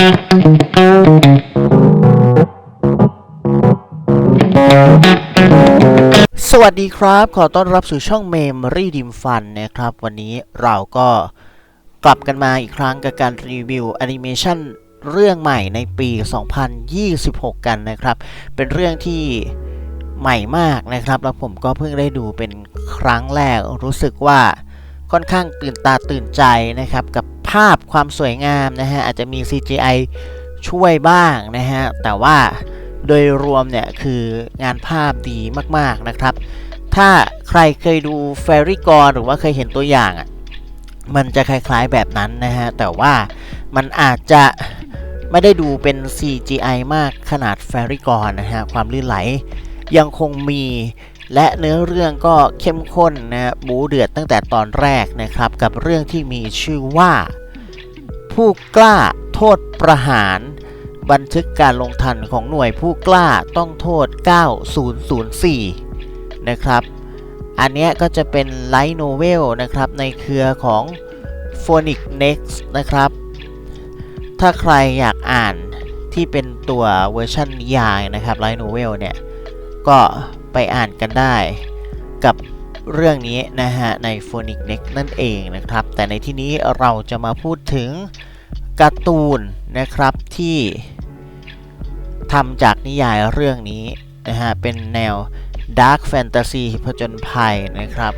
สวัสดีครับ ขอต้อนรับสู่ช่อง Memory d i m Fun นะครับ วันนี้เราก็กลับกันมาอีกครั้งกับการรีวิวแอนิเมชันเรื่องใหม่ในปี 2026 กันนะครับ เป็นเรื่องที่ใหม่มากนะครับ แล้วผมก็เพิ่งได้ดูเป็นครั้งแรกรู้สึกว่าค่อนข้างตื่นตาตื่นใจนะครับกับ ภาพความสวยงามนะฮะอาจจะมี CGI ช่วยบ้างนะฮะแต่ว่าโดยรวมเนี่ยคืองานภาพดีมากๆนะครับ ถ้าใครเคยดู Fairy g o n หรือว่าเคยเห็นตัวอย่างอะมันจะคล้ายๆแบบนั้นนะฮะแต่ว่ามันอาจจะไม่ได้ดูเป็น CGI มากขนาด Fairy g o n นะฮะความลื่นไหลยังคงมี และเนื้อเรื่องก็เข้มข้นนะบูเดือดตั้งแต่ตอนแรกนะครับกับเรื่องที่มีชื่อว่า ผู้กล้าโทษประหาร บันทึกการลงทันของหน่วยผู้กล้าต้องโทษ 9004 นะครับ อันนี้ก็จะเป็นไลท์โนเวลนะครับในเครือของ Phonic Next นะครับ ถ้าใครอยากอ่านที่เป็นตัวเวอร์ชันยายนะครับไลท์โนเวลเนี่ย ก็ ไปอ่านกันได้กับเรื่องนี้นะฮะใน Phonic Next นั่นเองนะครับ แต่ในที่นี้เราจะมาพูดถึงการ์ตูนนะครับที่ทำจากนิยายเรื่องนี้นะฮะเป็นแนว Dark Fantasy ผจญภัยนะครับ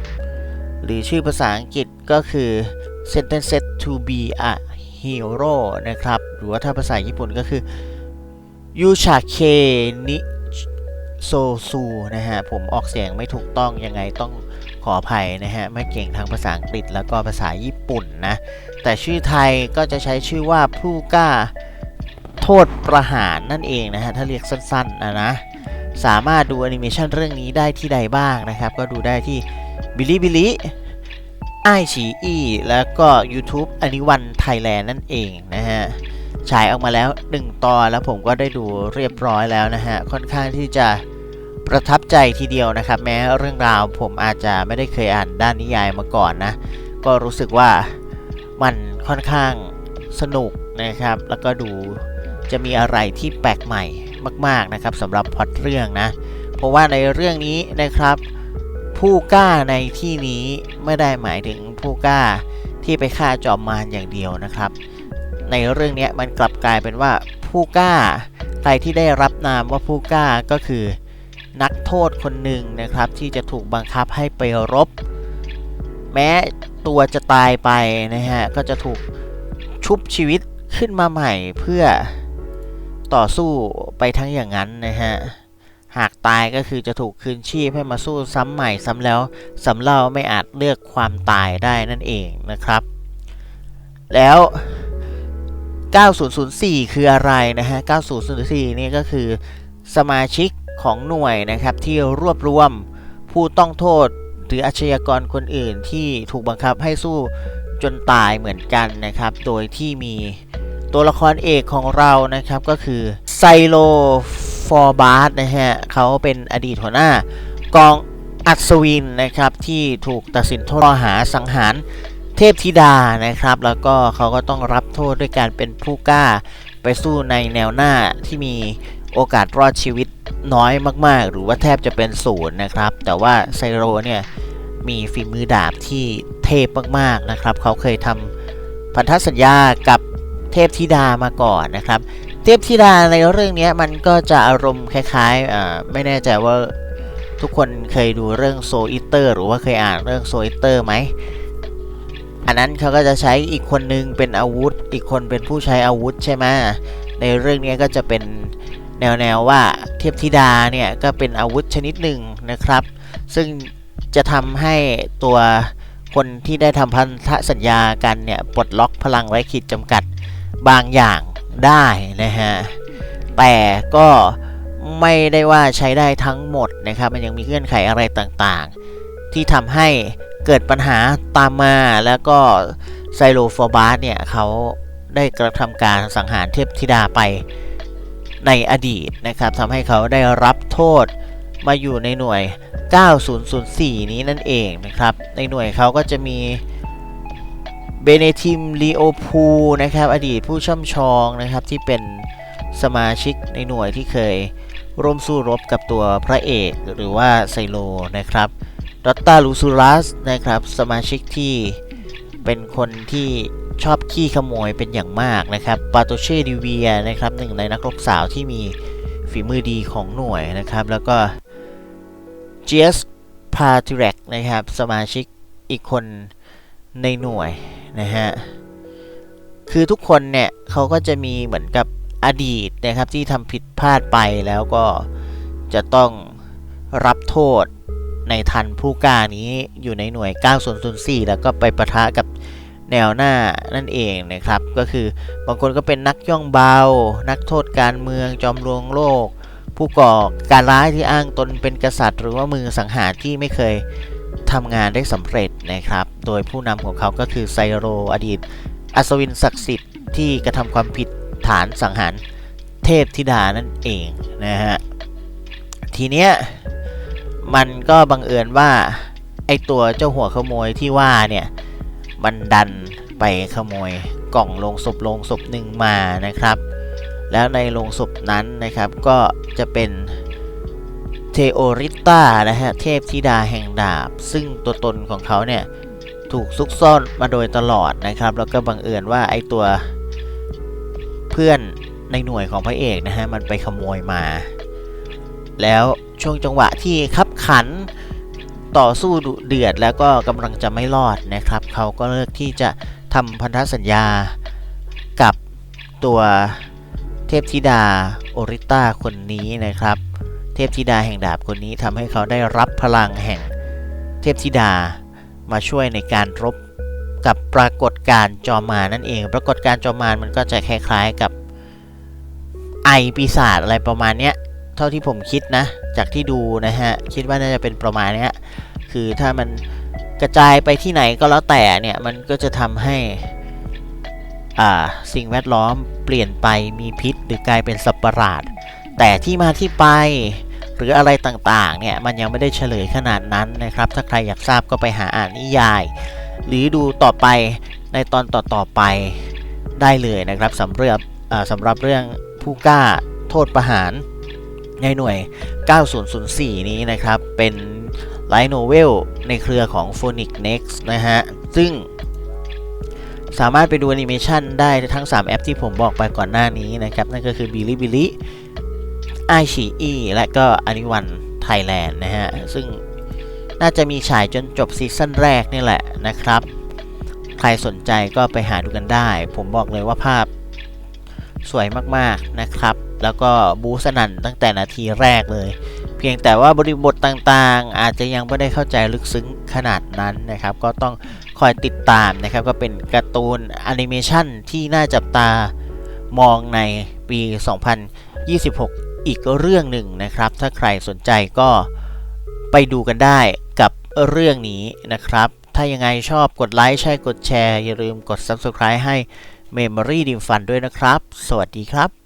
หรือชื่อภาษาอังกฤษก็คือ Sentenced to be a Hero นะครับ หรือว่าถ้าภาษาญี่ปุ่นก็คือ Yushake ni Sosu น โซซูนะฮะผมออกเสียงไม่ถูกต้องยังไงต้องขออภัยนะฮะไม่เก่งทั้งภาษาอังกฤษแล้วก็ภาษาญี่ปุ่นนะแต่ชื่อไทยก็จะใช้ชื่อว่าผู้กล้าโทษประหารนั่นเองนะฮะถ้าเรียกสั้นๆนะนะสามารถดูแอนิเมชันเรื่องนี้ได้ที่ใดบ้างนะครับ ก็ดูได้ที่บิลิบิลิไอฉีอีแล้วก็ YouTube อนิวันไทยแลนด์นั่นเองนะฮะฉายออกมาแล้ว 1 ตอนแล้วผมก็ได้ดูเรียบร้อยแล้วนะฮะ ค่อนข้างที่จะ ประทับใจทีเดียวนะครับ แม้เรื่องราวผมอาจจะไม่ได้เคยอ่านด้านนิยายมาก่อนนะ ก็รู้สึกว่ามันค่อนข้างสนุกนะครับ แล้วก็ดูจะมีอะไรที่แปลกใหม่มาก ๆนะครับสำหรับพอตเรื่องนะ เพราะว่าในเรื่องนี้นะครับ ผู้กล้าในที่นี้ไม่ได้หมายถึงผู้กล้าที่ไปฆ่าจอมมารอย่างเดียวนะครับ ในเรื่องนี้มันกลับกลายเป็นว่าผู้กล้า ใครที่ได้รับนามว่าผู้กล้าก็คือ นักโทษคนหนึ่งนะครับ ที่จะถูกบังคับให้ไปรบ แม้ตัวจะตายไปนะฮะก็จะถูกชุบชีวิตขึ้นมาใหม่เพื่อต่อสู้ไปทั้งอย่างนั้นนะฮะหากตายก็คือจะถูกคืนชีพให้มาสู้ซ้ำใหม่ซ้ำแล้วสำเล่าไม่อาจเลือกความตายได้นั่นเองนะครับ แล้ว 9004 คืออะไรนะฮะ 9004 นี่ก็คือสมาชิก ของหน่วยนะครับที่รวบรวมผู้ต้องโทษหรืออาชญากรคนอื่นที่ถูกบังคับให้สู้จนตายเหมือนกันนะครับ โดยที่มีตัวละครเอกของเรานะครับก็คือไซโลฟอร์บาร์นะฮะเขาเป็นอดีตหัวหน้ากองอัศวินนะครับที่ถูกตัดสินโทษข้อหาสังหารเทพธิดานะครับ แล้วก็เขาก็ต้องรับโทษด้วยการเป็นผู้กล้าไปสู้ในแนวหน้าที่มีโอกาสรอดชีวิต น้อยมากๆ หรือว่าแทบจะเป็นศูนย์นะครับ แต่ว่าไซโรเนี่ยมีฝีมือดาบที่เทพมากๆนะครับ เขาเคยทำพันธสัญญากับเทพธิดามาก่อนนะครับ เทพธิดาในเรื่องนี้มันก็จะอารมณ์คล้ายๆอ่าไม่แน่ใจว่าทุกคนเคยดูเรื่องโซอิเตอร์หรือว่าเคยอ่านเรื่องโซอิเตอร์ไหมอันนั้นเขาก็จะใช้อีกคนนึงเป็นอาวุธ อีกคนเป็นผู้ใช้อาวุธใช่ไหมในเรื่องนี้ก็จะเป็น แนวๆว่าเทพธิดาเนี่ยก็เป็นอาวุธชนิดหนึ่งนะครับ ซึ่งจะทำให้ตัวคนที่ได้ทำพันธสัญญากันเนี่ยปลดล็อกพลังไร้ขีดจำกัดบางอย่างได้นะฮะ แต่ก็ไม่ได้ว่าใช้ได้ทั้งหมดนะครับ มันยังมีเงื่อนไขอะไรต่างๆ ที่ทำให้เกิดปัญหาตามมาแล้วก็ไซโลฟอร์บาสเนี่ยเขาได้กระทำการสังหารเทพธิดาไป ในอดีตนะครับทำให้เขาได้รับโทษมาอยู่ในหน่วย 9004 นี้นั่นเองนะครับ ในหน่วยเขาก็จะมีเบเนทิมลีโอพูนะครับ อดีตผู้ช่ำชองนะครับที่เป็นสมาชิกในหน่วยที่เคยร่วมสู้รบกับตัวพระเอกหรือว่าไซโลนะครับดอตตาลูซูรัสนะครับ สมาชิกที่เป็นคนที่ ชอบขี้ขโมยเป็นอย่างมากนะครับปาโตเช่ดิเวียนะครับหนึ่งในนักรบสาวที่มีฝีมือดีของหน่วยนะครับ แล้วก็เจสพาทิเรกนะครับ สมาชิกอีกคนในหน่วยนะฮะคือทุกคนเนี่ยเขาก็จะมีเหมือนกับอดีตนะครับที่ทำผิดพลาดไปแล้วก็จะต้องรับโทษในทันผู้กล้านี้อยู่ในหน่วย 9004 แล้วก็ไปประทะกับ แนวหน้านั่นเองนะครับ ก็คือบางคนก็เป็นนักย่องเบา นักโทษการเมืองจอมลวงโลก ผู้ก่อการร้ายที่อ้างตนเป็นกษัตริย์ หรือว่ามือสังหารที่ไม่เคยทำงานได้สำเร็จนะครับ โดยผู้นำของเขาก็คือไซโรอดีตอัศวินศักดิ์สิทธิ์ที่กระทำความผิดฐานสังหารเทพธิดานั่นเองนะฮะทีเนี้ยมันก็บังเอิญว่าไอตัวเจ้าหัวขโมยที่ว่าเนี่ย มันดันไปขโมยกล่องลงศพลงศพหนึ่งมานะครับ แล้วในลงศพนั้นนะครับก็จะเป็นเทโอริต้านะฮะเทพธิดาแห่งดาบ ซึ่งตัวตนของเขาเนี่ยถูกซุกซ่อนมาโดยตลอดนะครับ แล้วก็บังเอิญว่าไอตัวเพื่อนในหน่วยของพระเอกนะฮะมันไปขโมยมา แล้วช่วงจังหวะที่คับขัน ต่อสู้ดุเดือดแล้วก็กำลังจะไม่รอดนะครับ เขาก็เลือกที่จะทำพันธสัญญากับตัวเทพธิดาโอริต้าคนนี้นะครับ เทพธิดาแห่งดาบคนนี้ทำให้เขาได้รับพลังแห่งเทพธิดามาช่วยในการรบกับปรากฏการจอมานั่นเอง ปรากฏการจอมารมันก็จะคล้ายๆกับไอปีศาจอะไรประมาณเนี้ย เท่าที่ผมคิดนะ จากที่ดูนะฮะ คิดว่าน่าจะเป็นประมาณนี้คือถ้ามันกระจายไปที่ไหนก็แล้วแต่เนี่ย มันก็จะทำให้อ่าสิ่งแวดล้อมเปลี่ยนไปมีพิษหรือกลายเป็นสัตว์ประหลาด แต่ที่มาที่ไปหรืออะไรต่างๆเนี่ย มันยังไม่ได้เฉลยขนาดนั้นนะครับ ถ้าใครอยากทราบก็ไปหาอ่านนิยาย หรือดูต่อไปในตอนต่อๆไปได้เลยนะครับสำหรับอ่าสำหรับเรื่องผู้กล้าโทษประหาร ในหน่วย 9004 นี้นะครับ เป็นไลท์โนเวลในเครือของ Phonic Next นะฮะ ซึ่งสามารถไปดูแอนิเมชันได้ทั้ง 3 แอปที่ผมบอกไปก่อนหน้านี้นะครับ นั่นก็คือ Bilibili ไอชีอีและก็อนิวันไทยแลนด์นะฮะ ซึ่งน่าจะมีฉายจนจบซีซั่นแรกนี่แหละนะครับ ใครสนใจก็ไปหาดูกันได้ ผมบอกเลยว่าภาพสวยมากๆนะครับ แล้วก็บูสนันตั้งแต่นาทีแรกเลย เพียงแต่ว่าบริบทต่างๆ อาจจะยังไม่ได้เข้าใจลึกซึ้งขนาดนั้นนะครับ ก็ต้องคอยติดตามนะครับ ก็เป็นการ์ตูนแอนิเมชันที่น่าจับตามองในปี 2026 อีกเรื่องหนึ่งนะครับ ถ้าใครสนใจก็ไปดูกันได้กับเรื่องนี้นะครับ ถ้ายังไงชอบกดไลค์ใช่กดแชร์ อย่าลืมกด Subscribe ให้ Memory ดิมฟันด้วยนะครับ สวัสดีครับ